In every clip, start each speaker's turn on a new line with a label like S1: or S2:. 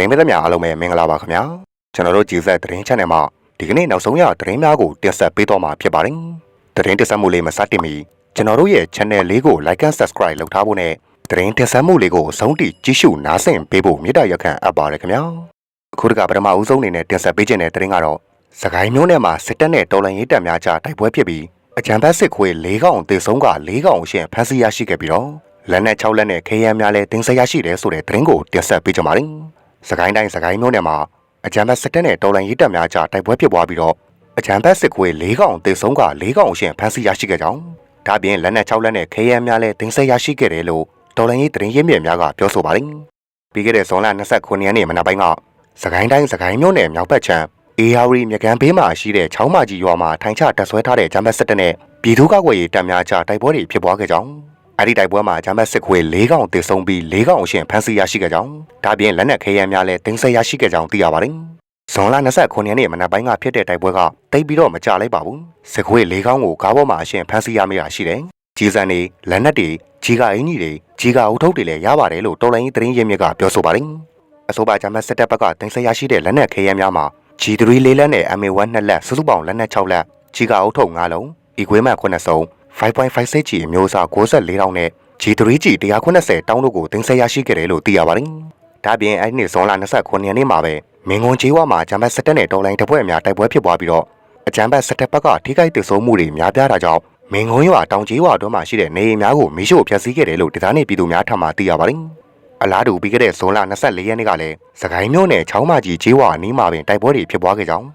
S1: သတင်းမသမားအားလုံးပဲမင်္ဂလာပါခင်ဗျာကျွန်တော်တို့ကြည်ဆက်သတင်း channel မှာဒီကနေ့နောက်ဆုံးရသတင်းများကိုတင်ဆက်ပေးတော့မှာဖြစ်ပါတယ်သတင်းတင်ဆက်မှုလေးမစတင်မီကျွန်တော်တို့ရဲ့ channel လေးကို like and subscribe လုပ်ထားဖို့နဲ့သတင်းတင်ဆက်မှုလေးကိုအဆုံးထိကြည့်ရှုနားဆင်ပေးဖို့မေတ္တာရက်ခံအပ်ပါတယ်ခင်ဗျာအခုတကပထမဦးဆုံးအနေနဲ့တင်ဆက်ပေးခြင်းတဲ့သတင်းကတော့စကိုင်းမျိုးနယ်မှာစစ်တပ်နဲ့တော်လှန်ရေးတပ်များကြားတိုက်ပွဲဖြစ်ပြီးအကြံဖက်စစ်ခွေ၄កောင်တေဆုံးက၄កောင်အရှင်ဖမ်းဆီးရရှိခဲ့ပြီးတော့လက်နဲ့6လက်နဲ့ခေရန်များလည်းတင်ဆက်ရရှိတယ်ဆိုတဲ့သတင်းကိုတင်ဆက်ပေးကြပါမယ်။ စကိုင်းတိုင်းစကိုင်းမြို့နယ်မှာအကြံဖက်စစ်တပ်နဲ့တော်လှန်ရေးတပ်များကြားတိုက်ပွဲဖြစ်ပွားပြီးတော့အကြံဖက်စစ်ခွေ၄កောင်တေဆုံးက၄កောင်အရှင်ဖမ်းဆီးရရှိခဲ့ကြောင်းဒါပြင်လက်နဲ့6လက်နဲ့ခေရန်များလည်းတင်ဆက်ရရှိခဲ့တယ်လို့တော်လှန်ရေးသတင်းရင်းမြစ်များကပြောဆိုပါတယ်။ပြီးခဲ့တဲ့ဇွန်လ29ရက်နေ့မနက်ပိုင်းကစကိုင်းတိုင်းစကိုင်းမြို့နယ်မြောက်ဘက်ခြမ်းအေယာဝတီမြကန်ဘေးမှာရှိတဲ့ချောင်းမကြီးရွာမှာထိုင်ချတက်ဆွဲထားတဲ့ဂျမ်ဘတ်စစ်တပ်နဲ့ပြည်သူ့ကာကွယ်ရေးတပ်များကြားတိုက်ပွဲတွေဖြစ်ပွားခဲ့ကြောင်း အဲ့ဒီတိုက်ပွဲမှာဂျမတ်စစ်ခွေ၄ကောင်တေဆုံးပြီး၄ကောင်အရှင်ဖမ်းဆီးရရှိခဲ့ကြောင်းဒါပြင်လက်နက်ခဲယမ်းများလည်းတင်ဆက်ရရှိခဲ့ကြောင်းသိရပါတယ်ဇွန်လ29ရက်နေ့မနက်ပိုင်းကဖြစ်တဲ့တိုက်ပွဲကတိတ်ပြီးတော့မကြလိုက်ပါဘူးစစ်ခွေ၄ကောင်ကိုကားပေါ်မှာအရှင်ဖမ်းဆီးရမိတာရှိတယ်ဂျီဇန်တွေလက်နက်တွေဂျီကာအင်ကြီးတွေဂျီကာအုပ်ထုပ်တွေလည်းရပါတယ်လို့တော်လိုင်းသတင်းရင်းမြစ်ကပြောဆိုပါတယ်အဆိုပါဂျမတ်စစ်တပ်ဘက်ကတင်ဆက်ရရှိတဲ့လက်နက်ခဲယမ်းများမှာ G3 ၄လက်နဲ့ MA1 2လက်စုစုပေါင်းလက်နက်6လက်ဂျီကာအုပ်ထုပ်5လုံး equipment 9စုံ 5.56 G အမျိုးအစား64တောင်းနဲ့ G3G 190တောင်းတို့ကိုတင်ဆက်ရရှိခဲ့တယ်လို့သိရပါတယ်။ဒါပြင်အဲ့ဒီနေ့ဇွန်လ29ရက်နေ့မှာပဲမင်းကွန်ကျေးဝါမှာဂျမ်ဘတ်စစ်တပ်နဲ့တော်လိုင်းတပ်ဖွဲ့များတိုက်ပွဲဖြစ်ပွားပြီးတော့အဂျမ်ဘတ်စစ်တပ်ဘက်ကထိခိုက်ဒေဆုံးမှုတွေများပြားတာကြောင့်မင်းကွန်ရွာတောင်ကျေးဝါတို့မှာရှိတဲ့နေအိမ်များကိုမိရှို့ဖျက်ဆီးခဲ့တယ်လို့ဒေသနေပြည်သူများထံမှသိရပါတယ်။အလားတူပြီးခဲ့တဲ့ဇွန်လ24ရက်နေ့ကလည်းစကိုင်းမြို့နယ်ချောင်းမကြီးကျေးဝါအနီးမှာပင်တိုက်ပွဲတွေဖြစ်ပွားခဲ့ကြောင်း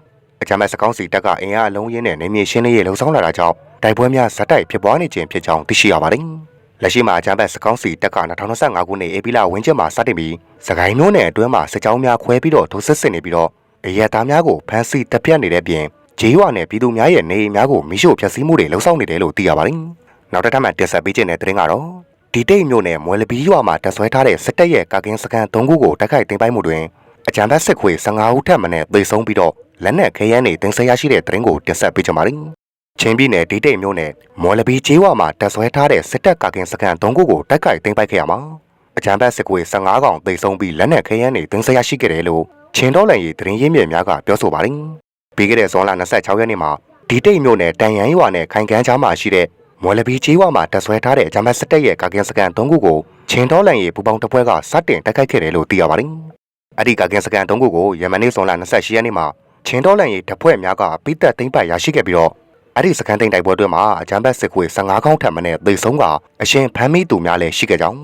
S1: အကြမ်းဖက်စကောင်းစီတပ်ကအင်အားအလုံးရင်းနဲ့နေမြေရှင်းလင်းရေးလှုံ့ဆော်လာတာကြောင့် တိုက်ပွဲများဇက်တိုက်ဖြစ်ပွားနေခြင်းဖြစ်ကြောင်းသိရှိရပါတယ်။လက်ရှိမှာအကြမ်းဖက်စကောင်းစီတပ်က2025ခုနှစ်ဧပြီလဝန်းကျင်မှာစတင်ပြီးစကိုင်းမြို့နယ်အတွင်းမှာစစ်ကြောင်းများခွဲပြီးတော့ထိုးစစ်ဆင်နေပြီးတော့အရက်သားများကိုဖမ်းဆီးတပ်ဖြတ်နေတဲ့ပြင်ဂျေးရွာနယ်ပြည်သူများရဲ့နေအိမ်များကိုမိရှို့ဖျက်ဆီးမှုတွေလှုံ့ဆော်နေတယ်လို့သိရပါတယ်။နောက်တစ်ထပ်မှတင်ဆက်ပေးခြင်းတဲ့သတင်းကတော့ဒီတိတ်မြို့နယ်မွဲလပီးရွာမှာတပ်ဆွဲထားတဲ့စစ်တပ်ရဲ့ကာကင်းစကန်၃ခုကိုတိုက်ခိုက်သိမ်းပိုက်မှုတွင်အကြံဖက်စစ်ခွေ15ဦးထပ်မံနဲ့သေဆုံးပြီးတော့လက်နက်ခဲယမ်းတွေတင်ဆက်ရရှိတဲ့သတင်းကိုတင်ဆက်ပေးကြပါမယ်။ ချင်းပြည်နယ်ဒီတိတ်မြို့နယ်မော်လဘီကျေးဝါမှာတပ်ဆွဲထားတဲ့စစ်တပ်ကာကင်စကန်၃ခုကိုတိုက်ခိုက်သိမ်းပိုက်ခဲ့ရမှာအကြံဖက်စစ်ခွေ15ကောင်သေဆုံးပြီးလက်နက်ခဲယမ်းတွေတင်ဆက်ရရှိခဲ့တယ်လို့ချင်းတော်လန်ရေးသတင်းရင်းမြစ်များကပြောဆိုပါတယ်။ပြီးခဲ့တဲ့ဇွန်လ26ရက်နေ့မှာဒီတိတ်မြို့နယ်တန်ရန်ရွာနဲ့ခိုင်ကန်းချားမှာရှိတဲ့မော်လဘီကျေးဝါမှာတပ်ဆွဲထားတဲ့အကြမ်းဖက်စစ်တပ်ရဲ့ကာကင်စကန်၃ခုကိုချင်းတော်လန်ရေးပူပေါင်းတပ်ဖွဲ့ကစတင်တိုက်ခိုက်ခဲ့တယ်လို့သိရပါတယ်။အဲ့ဒီကာကင်စကန်၃ခုကိုယမန်နေ့ဇွန်လ28ရက်နေ့မှာချင်းတော်လန်ရေးတပ်ဖွဲ့များကပိသက်သိမ်းပိုက်ရရှိခဲ့ပြီးတော့ အဲ့ဒီစကန်သိမ်းတိုက်ပွဲတွင်မှာအကြမ်းဖက်စစ်ခွေ15ခေါင်းထပ်မံနဲ့သေဆုံးကအရှင်ဖမ်းမိသူများလည်းရှိခဲ့ကြောင်း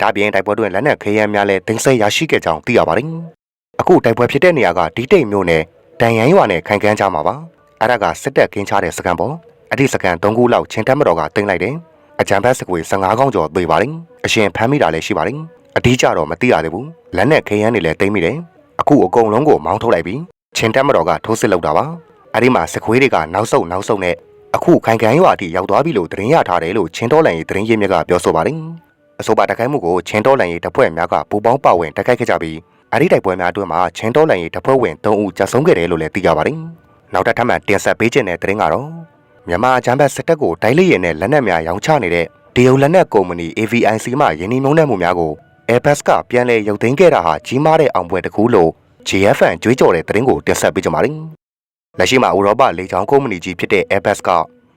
S1: ဒါပြင်တိုက်ပွဲတွင်လက်နက်ခဲယမ်းများလည်းတင်ဆက်ရရှိခဲ့ကြောင်းသိရပါတယ်။အခုတိုက်ပွဲဖြစ်တဲ့နေရာကဒီတိတ်မြို့နယ်တန်ရန်ရွာနဲ့ခိုင်ကန်းကြားမှာပါ။အဲ့ဒါကစစ်တပ်ကင်းချတဲ့စကန်ပေါ့။အဲ့ဒီစကန်၃ခုလောက်ချင်းတက်မတော်ကတင်လိုက်တယ်။အကြံဖက်စစ်ကွေ15ခေါင်းကျော်သေးပါတယ်။အရှင်ဖမ်းမိတာလည်းရှိပါတယ်။အတိအကျတော့မသိရသေးဘူး။လက်နဲ့ခဲယမ်းတွေလည်းတိမ့်မိတယ်။အခုအကုန်လုံးကိုမောင်းထုတ်လိုက်ပြီးချင်းတက်မတော်ကထိုးစစ်လုပ်တာပါ။ အဲ့ဒီမှာစခွေးတွေကနောက်ဆုတ်နောက်ဆုတ်နဲ့အခုခိုင်ကန်ရွာအထိရောက်သွားပြီလို့သတင်းရထားတယ်လို့ချင်းတော်လန်ရေးသတင်းရင်းမြစ်ကပြောဆိုပါတယ်။အဆိုပါတိုက်ခိုက်မှုကိုချင်းတော်လန်ရေးတပ်ဖွဲ့များကပူပေါင်းပါဝင်တိုက်ခိုက်ခဲ့ကြပြီးအဲ့ဒီတိုက်ပွဲများအတွင်းမှာချင်းတော်လန်ရေးတပ်ဖွဲ့ဝင်3ဦးကြာဆုံးခဲ့တယ်လို့လည်းသိရပါတယ်။နောက်တစ်ထပ်မှတင်ဆက်ပေးခြင်းတဲ့သတင်းကတော့မြန်မာအကြမ်းဖက်စစ်တပ်ကိုတိုင်းလေးရင်နဲ့လက်နက်များရောင်းချနေတဲ့တရုတ်လက်နက်ကုမ္ပဏီ AVIC မှယင်းနှိမ့်နှုံးတဲ့မှုများကို Airbus ကပြန်လည်ရုပ်သိမ်းခဲ့တာဟာကြီးမားတဲ့အောင်ပွဲတစ်ခုလို့ GFN ကြွေးကြော်တဲ့သတင်းကိုတင်ဆက်ပေးကြပါမယ်။ လက်ရှိမှာဥရောပလေကြောင်းကုမ္ပဏီကြီးဖြစ်တဲ့ Airbus က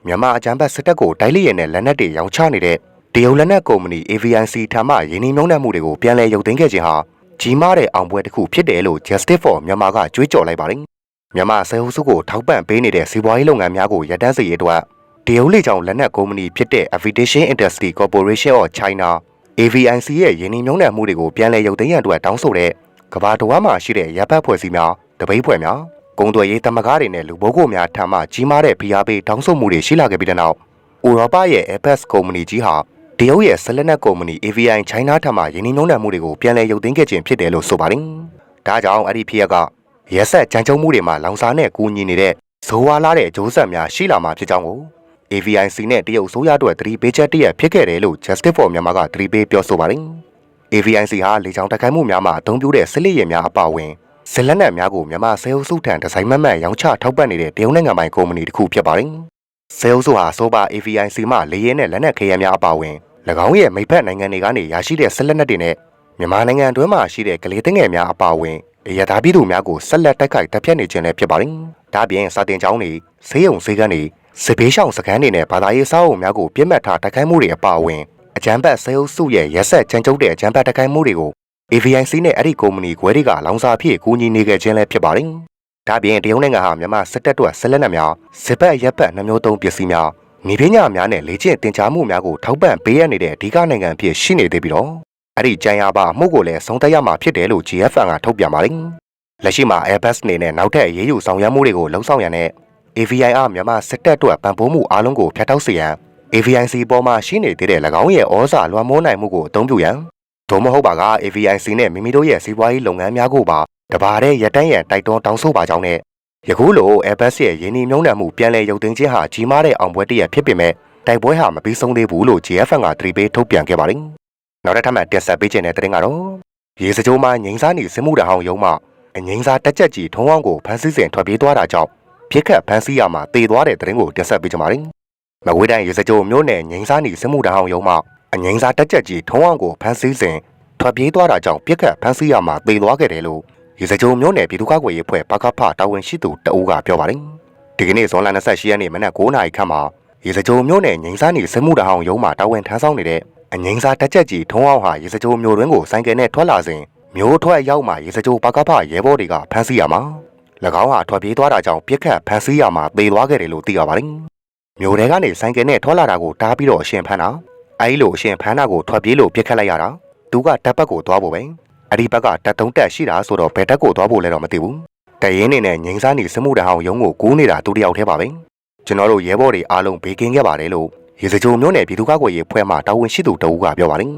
S1: မြန်မာအကြမ်းဖက်စစ်တပ်ကိုတိုင်းလေးရင်နဲ့လက်နက်တွေရောင်းချနေတဲ့တရုတ်လက်နက်ကုမ္ပဏီ AVIC ထံမှယင်းနှိမ့်နှုံးတဲ့မှုတွေကိုပြန်လည်ရုပ်သိမ်းခဲ့ခြင်းဟာကြီးမားတဲ့အောင်ပွဲတစ်ခုဖြစ်တယ်လို့ Justice for မြန်မာကကြွေးကြော်လိုက်ပါတယ်။မြန်မာဆဲအုပ်စုကိုထောက်ပံ့ပေးနေတဲ့စီးပွားရေးလုပ်ငန်းများကိုရပ်တန့်စေရတဲ့တရုတ်လေကြောင်းလက်နက်ကုမ္ပဏီဖြစ်တဲ့ Aviation Industry Corporation of China AVIC ရဲ့ယင်းနှိမ့်နှုံးတဲ့မှုတွေကိုပြန်လည်ရုပ်သိမ်းရန်အတွက်တောင်းဆိုတဲ့ကမ္ဘာတော်မှာရှိတဲ့ရပ်ပတ်ဖွဲ့စည်းများတပိတ်ဖွဲ့များ ကုန်သွယ်ရေးတမကားတွေနဲ့လူပုဂ္ဂိုလ်များထံမှကြီးမားတဲ့ဖိအားပေးတောင်းဆိုမှုတွေရှိလာခဲ့ပြီးတဲ့နောက်ဥရောပရဲ့ Airbus ကုမ္ပဏီကြီးဟာတရုတ်ရဲ့ဆက်လက်နက်ကုမ္ပဏီ AVI China ထံမှယင်းနှိမ့်နှုံးတဲ့မှုတွေကိုပြန်လည်ရုပ်သိမ်းခဲ့ခြင်းဖြစ်တယ်လို့ဆိုပါတယ်။ဒါကြောင့်အဲ့ဒီဖြစ်ရကရက်ဆက်ကြမ်းကြုတ်မှုတွေမှာလောင်စာနဲ့ကူညီနေတဲ့ဇိုးဝါလာတဲ့အကျိုးဆက်များရှိလာမှာဖြစ်ကြောင်းကို AVIC နဲ့တရုတ်ဆိုရအတွက်သတိပေးချက်တရက်ဖြစ်ခဲ့တယ်လို့ Justice for မြန်မာကသတိပေးပြောဆိုပါတယ်။ AVIC ဟာလေကြောင်းတိုက်ခိုက်မှုများမှာအသုံးပြုတဲ့စစ်လက်ရည်များအပါအဝင် ဇလက်နက်များကိုမြန်မာဆဲအုပ်စုထံဒီဇိုင်းမတ်မတ်ရောင်းချထောက်ပံ့နေတဲ့တရုတ်နိုင်ငံပိုင်ကုမ္ပဏီတစ်ခုဖြစ်ပါတယ်။ဆဲအုပ်စုဟာဆိုပါ AVIC မှလေရဲနဲ့လက်နက်ခဲယမ်းများအပါအဝင်၎င်းရဲ့မိဖက်နိုင်ငံတွေကနေရရှိတဲ့ဆက်လက်နက်တွေနဲ့မြန်မာနိုင်ငံအတွင်းမှာရှိတဲ့ကလေးသငယ်များအပါအဝင်အရသာပြည်သူများကိုဆက်လက်တိုက်ခိုက်တပ်ဖြတ်နေခြင်းလည်းဖြစ်ပါတယ်။ဒါ့အပြင်စာတင်ကျောင်းတွေဆေးရုံဆေးကန်းတွေစစ်ဘေးရှောင်စခန်းတွေနဲ့ဘာသာရေးအဆောက်အအုံများကိုပြစ်မှတ်ထားတိုက်ခိုက်မှုတွေအပါအဝင်အကြမ်းဖက်ဆဲအုပ်စုရဲ့ရက်ဆက်ကြမ်းကြုတ်တဲ့အကြမ်းဖက်တိုက်ခိုက်မှုတွေကို AVIC နဲ့အဲ့ဒီကုမ္ပဏီခွဲတွေကလောင်စာဖြစ်ကူညီနေခဲ့ခြင်းလည်းဖြစ်ပါတယ်။ဒါ့အပြင်တရုတ်နိုင်ငံဟာမြန်မာစစ်တပ်တို့ဆက်လက်နက်များစစ်ဘက်ရက်ဘက်နှမျိုးသုံးပစ္စည်းများနေပညာများနဲ့လေ့ကျင့်သင်ကြားမှုများကိုထောက်ပံ့ပေးရနေတဲ့အဓိကနိုင်ငံဖြစ်ရှိနေသေးပြီးတော့အဲ့ဒီကြံရပါမှုကိုလည်းဆုံးသက်ရမှာဖြစ်တယ်လို့ GFN ကထုတ်ပြန်ပါတယ်။လက်ရှိမှာ Airbus အနေနဲ့နောက်ထပ်ရေးယူဆောင်ရွက်မှုတွေကိုလှုံ့ဆော်ရန်နဲ့ AVI အမြန်မာစစ်တပ်အတွက်ပံ့ပိုးမှုအားလုံးကိုဖျက်တောက်စေရန် AVIC ပေါ်မှာရှိနေသေးတဲ့၎င်းရဲ့ဩဇာလွှမ်းမိုးနိုင်မှုကိုအသုံးပြုရန် သို့မဟုတ်ပါက AVIC နဲ့မိမိတို့ရဲ့စီးပွားရေးလုပ်ငန်းများကိုပါတဘာတဲ့ရတန်းရန်တိုက်တွန်းတောင်းဆိုပါကြောင်းနဲ့ယခုလို Airbus ရဲ့ရင်းနှီးမြှုပ်နှံမှုပြန်လည်ရုပ်သိမ်းခြင်းဟာကြီးမားတဲ့အောင်ပွဲတစ်ရပ်ဖြစ်ပေမဲ့တိုက်ပွဲဟာမပြီးဆုံးသေးဘူးလို့ GFN ကသတိပေးထုတ်ပြန်ခဲ့ပါတယ်။နောက်တစ်ထပ်မှတင်ဆက်ပေးခြင်းတဲ့တင်ကတော့ရေစကြိုးမှာငိမ့်စားနေစစ်မှုတဟောင်းရုံးမှအငိမ့်စားတက်ချက်ကြီးထုံးအောင်ကိုဖမ်းဆီးစဉ်ထွက်ပြေးသွားတာကြောင့်ပြစ်ခတ်ဖမ်းဆီးရမှာတေသွားတဲ့တင်ကိုတင်ဆက်ပေးကြပါမယ်။မကွေးတိုင်းရေစကြိုးမြို့နယ်ငိမ့်စားနေစစ်မှုတဟောင်းရုံးမှ အငိမ့်စားတက်ချက်ကြီးထုံးအောင်ကိုဖမ်းဆီးစဉ်ထွက်ပြေးသွားတာကြောင့်ပြစ်ခတ်ဖမ်းဆီးရမှာတေသွားခဲ့တယ်လို့ရေစကြိုးမြို့နယ်ပြည်သူ့ကာကွယ်ရေးအဖွဲ့ပကဖတာဝန်ရှိသူတအူးကပြောပါတယ်။ဒီကနေ့ဇွန်လ28ရက်နေ့မနက်9:00နာရီခန့်မှာရေစကြိုးမြို့နယ်ငိမ့်စားနေစစ်မှုတဟောင်းရုံးမှတာဝန်ထမ်းဆောင်နေတဲ့အငိမ့်စားတက်ချက်ကြီးထုံးအောင်ဟာရေစကြိုးမြို့တွင်းကိုဆိုင်ကယ်နဲ့ထွက်လာစဉ်မျိုးထွက်ရောက်မှရေစကြိုးပကဖရဲဘော်တွေကဖမ်းဆီးရမှာ၎င်းဟာထွက်ပြေးသွားတာကြောင့်ပြစ်ခတ်ဖမ်းဆီးရမှာသေသွားခဲ့တယ်လို့သိရပါတယ်။မြို့ထဲကနေဆိုင်ကယ်နဲ့ထွက်လာတာကိုတားပြီးတော့အရှင်ဖမ်းတာ အဲဒီလိုအရှင်ဖမ်းတာကိုထွက်ပြေးလို့ပြစ်ခတ်လိုက်ရတာသူကတပ်ဘက်ကိုသွားဖို့ပဲအဲ့ဒီဘက်ကတပ်တုံးတက်ရှိတာဆိုတော့ဘယ်တက်ကိုသွားဖို့လဲတော့မသိဘူးတရင်နေနဲ့ငိမ့်စားနေစမှုတဟောင်ရုံးကိုကူးနေတာသူတယောက်တည်းပါပဲကျွန်တော်တို့ရဲဘော်တွေအားလုံးဘေးကင်းခဲ့ပါတယ်လို့ရေစကြိုမျိုးနယ်ပြည်သူ့ကာကွယ်ရေးဖွဲ့မှတာဝန်ရှိသူတဦးကပြောပါတယ်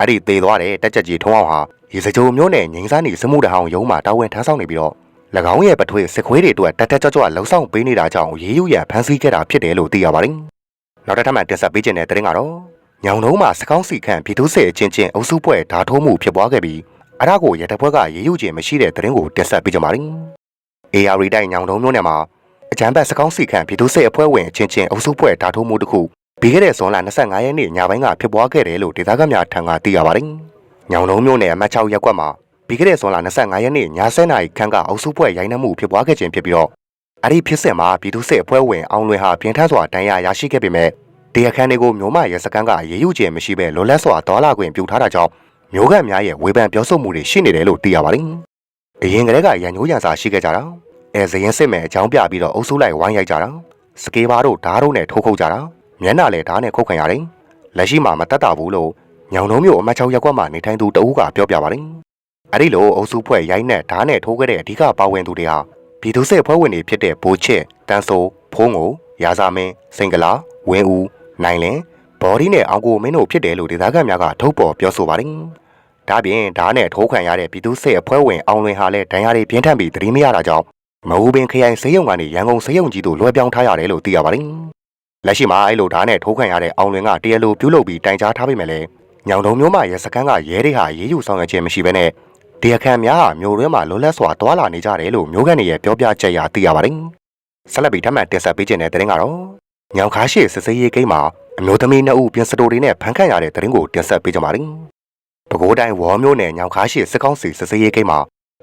S1: အဲ့ဒီသေသွားတဲ့တက်ချက်ကြီးထုံးအောင်ဟာရေစကြိုမျိုးနယ်ငိမ့်စားနေစမှုတဟောင်ရုံးမှတာဝန်ထမ်းဆောင်နေပြီးတော့၎င်းရဲ့ပထွေးစစ်ခွေးတွေအတွက်တက်တက်ကြွကြွလှုံ့ဆော်ပေးနေတာကြောင့်ရေးယူရန်ဖမ်းဆီးခဲ့တာဖြစ်တယ်လို့သိရပါတယ်နောက်တစ်ထပ်မှတင်ဆက်ပေးခြင်းတဲ့တဲ့ရင်ကတော့ ညောင်တုံးမှာစကောင်းစီခန့်ပြည်သူ့စစ်အချင်းချင်းအုပ်စုပွဲဓာထိုးမှုဖြစ်ပွားခဲ့ပြီးအရကိုရတပွဲကရေးယူခြင်းမရှိတဲ့တဲ့ရင်ကိုတင်ဆက်ပေးကြပါမယ်။ AR တိုင်းညောင်တုံးမျိုးနယ်မှာအကြမ်းဖက်စကောင်းစီခန့်ပြည်သူ့စစ်အဖွဲ့ဝင်အချင်းချင်းအုပ်စုပွဲဓာထိုးမှုတစ်ခုပြီးခဲ့တဲ့ဇွန်လ25ရက်နေ့ညပိုင်းကဖြစ်ပွားခဲ့တယ်လို့ဒေသခံများထံကသိရပါတယ်။ညောင်တုံးမျိုးနယ်အမှတ်6ရပ်ကွက်မှာပြီးခဲ့တဲ့ဇွန်လ25ရက်နေ့ည7:00နာရီခန့်ကအုပ်စုပွဲရိုင်းနှမှုဖြစ်ပွားခဲ့ခြင်းဖြစ်ပြီးတော့အဲ့ဒီဖြစ်စဉ်မှာပြည်သူ့စစ်အဖွဲ့ဝင်အောင်လွင်ဟာပြင်းထန်စွာတန်ရာရရှိခဲ့ပေမဲ့ တရားခံတွေကိုမျိုးမရဲစကန်ကရေးယူခြင်းမရှိဘဲလွန်လတ်စွာဒေါ်လာခွင့်ပြုထားတာကြောင့်မျိုးကန်များရဲ့ဝေဖန်ပြောဆိုမှုတွေရှိနေတယ်လို့သိရပါတယ်။အရင်ကတည်းကရန်ညိုးရန်စာရှိခဲ့ကြတာ။အဲဇရင်စစ်မဲ့အကြောင်းပြပြီးတော့အုပ်စုလိုက်ဝိုင်းရိုက်ကြတာ။စကေဘာတို့ဓာတ်တို့နဲ့ထိုးခုတ်ကြတာ။မျက်နှာလည်းဓာတ်နဲ့ခုတ်ခံရတယ်။လက်ရှိမှာမတက်တာဘူးလို့ညောင်တုံးမျိုးအမတ်ချောက်ရက်ကွက်မှာနေထိုင်သူတဦးကပြောပြပါတယ်။အဲ့ဒီလိုအုပ်စုဖွဲ့ရိုင်းနဲ့ဓာတ်နဲ့ထိုးခဲ့တဲ့အဓိကပါဝင်သူတွေဟာပြည်သူ့စစ်ဖွဲ့ဝင်တွေဖြစ်တဲ့ဘိုးချစ်တန်းဆိုးဖုံးကိုရာဇာမင်းစင်ကလာဝင်းဦး နိုင်လင်းဘော်ဒီနဲ့အောင်ကိုမင်းတို့ဖြစ်တယ်လို့ဒေသခံများကထုတ်ပေါ်ပြောဆိုပါတယ်။ဒါပြင်ဓာတ်နဲ့ထိုးခံရတဲ့ပြည်သူ့စစ်အဖွဲ့ဝင်အောင်လွင်ဟာလည်းဒဏ်ရာတွေပြင်းထန်ပြီးသတိမရတာကြောင့်မဟုတ်ပင်ခရိုင်စေးရုံကနေရန်ကုန်စေးရုံကြီးသို့လွှဲပြောင်းထားရတယ်လို့သိရပါတယ်။လက်ရှိမှာအဲ့လိုဓာတ်နဲ့ထိုးခံရတဲ့အောင်လွင်ကတရားလိုပြုလုပ်ပြီးတိုင်ကြားထားပေမဲ့လည်းညောင်တုံမျိုးမှရဲစခန်းကရဲတွေဟာရေးယူဆောင်ရွက်ခြင်းမရှိဘဲနဲ့တရားခံများဟာမျိုးတွင်းမှာလွတ်လပ်စွာတွာလာနေကြတယ်လို့မျိုးကန်တွေရဲ့ပြောပြချက်အရသိရပါတယ်။ဆက်လက်ပြီးထပ်မံတင်ဆက်ပေးခြင်းတဲ့တဲ့ရင်ကတော့ ညောင်ခါရှိစစ်စေးရေးကိန်းမှာအမျိုးသမီးနှစ်ဦးပြင်စတိုတွေနဲ့ဖမ်းခံရတဲ့တဲ့ရင်ကိုတင်ဆက်ပေးကြပါမယ်။ပဲခူးတိုင်းဝေါ်မျိုးနယ်ညောင်ခါရှိစစ်ကောင်းစီစစ်စေးရေးကိန်းမှာ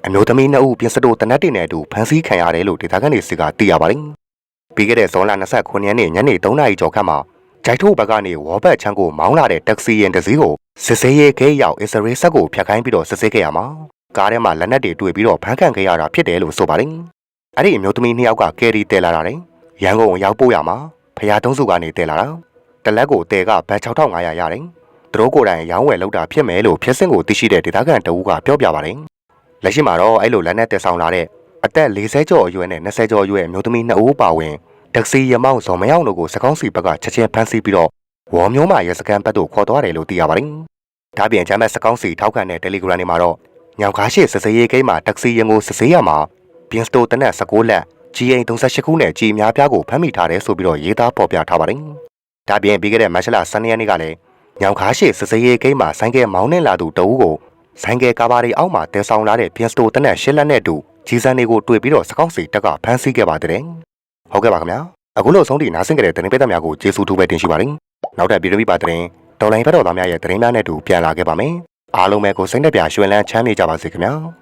S1: အမျိုးသမီးနှစ်ဦးပြင်စတိုတနက်တင်နဲ့အတူဖမ်းဆီးခံရတယ်လို့ဒေသခံတွေစီကသိရပါတယ်။ပြီးခဲ့တဲ့ဇွန်လ29ရက်နေ့ညနေ3နာရီကျော်ခန့်မှာဂျိုက်ထိုးဘက်ကနေဝေါ်ဘတ်ချမ်းကိုမောင်းလာတဲ့တက်ဆီရင်တစ်စီးကိုစစ်စေးရေးခဲရောက်အစ္စရေးဆက်ကိုဖျက်ခိုင်းပြီးတော့စစ်ဆေးခဲ့ရမှာကားထဲမှာလက်နက်တွေတွေ့ပြီးတော့ဖမ်းခံခဲ့ရတာဖြစ်တယ်လို့ဆိုပါတယ်။အဲ့ဒီအမျိုးသမီးနှစ်ယောက်ကကယ်ရီတဲလာတာတယ်။ရန်ကုန်ရောက်ပို့ရမှာ ဖရာသုံးစုကနေတဲလာတာ။တလက်ကိုတဲကဘတ်6500ရတယ်။သူတို့ကိုယ်တိုင်ရောင်းဝယ်လုပ်တာဖြစ်မယ်လို့ဖြစ်စဉ်ကိုသိရှိတဲ့ဒေသခံတအူးကပြောပြပါတယ်။လက်ရှိမှာတော့အဲ့လိုလက်နက်တဲဆောင်လာတဲ့အသက်40ကျော်အရွယ်နဲ့20ကျော်အရွယ်အမျိုးသမီးနှစ်ဦးပါဝင်တက္ကစီရမောင်ဇော်မယောင်တို့ကိုစကောင်းစီဘက်ကချက်ချင်းဖမ်းဆီးပြီးတော့ဝေါ်မျိုးမရဲစကန်ဘက်သို့ခေါ်သွားတယ်လို့သိရပါတယ်။ဒါပြင်ချမ်းမက်စကောင်းစီထောက်ခံတဲ့ Telegram တွေမှာတော့ညောင်ကားရှိစစရေးကိန်းမှာတက္ကစီရင်ကိုစစေးရမှာပင်စတိုတနက်16လက် GA 38ခုနဲ့ G အများပြားကိုဖမ်းမိထားတယ်ဆိုပြီးတော့ရေးသားပေါ်ပြထားပါတယ်။ဒါပြင်ပြီးခဲ့တဲ့မတ်လ12ရက်နေ့ကလည်းညောင်ကားရှိစစရေးကိန်းမှာဆိုင်ကယ်မောင်းနှင်လာသူတအူးကိုဆိုင်ကယ်ကားပါတွေအောက်မှာတဲဆောင်လာတဲ့ပင်စတိုတနက်10လက်နဲ့တူကြီးစံတွေကိုတွေ့ပြီးတော့စကောက်စီတက်ကဖမ်းဆီးခဲ့ပါတဲ့။ဟုတ်ကဲ့ပါခင်ဗျာ။အခုလို့ဆုံးထိနားဆင်ကြတဲ့တင်ပိသက်များကိုကျေးဇူးထူးပဲတင်ရှိပါတယ်။နောက်ထပ်ဗီဒီယိုပြပါတဲ့တော်လိုင်းဖက်တော်သားများရဲ့သတင်းများနဲ့တူပြန်လာခဲ့ပါမယ်။အားလုံးပဲကိုစိတ်နှပြရွှင်လန်းချမ်းမြေ့ကြပါစေခင်ဗျာ။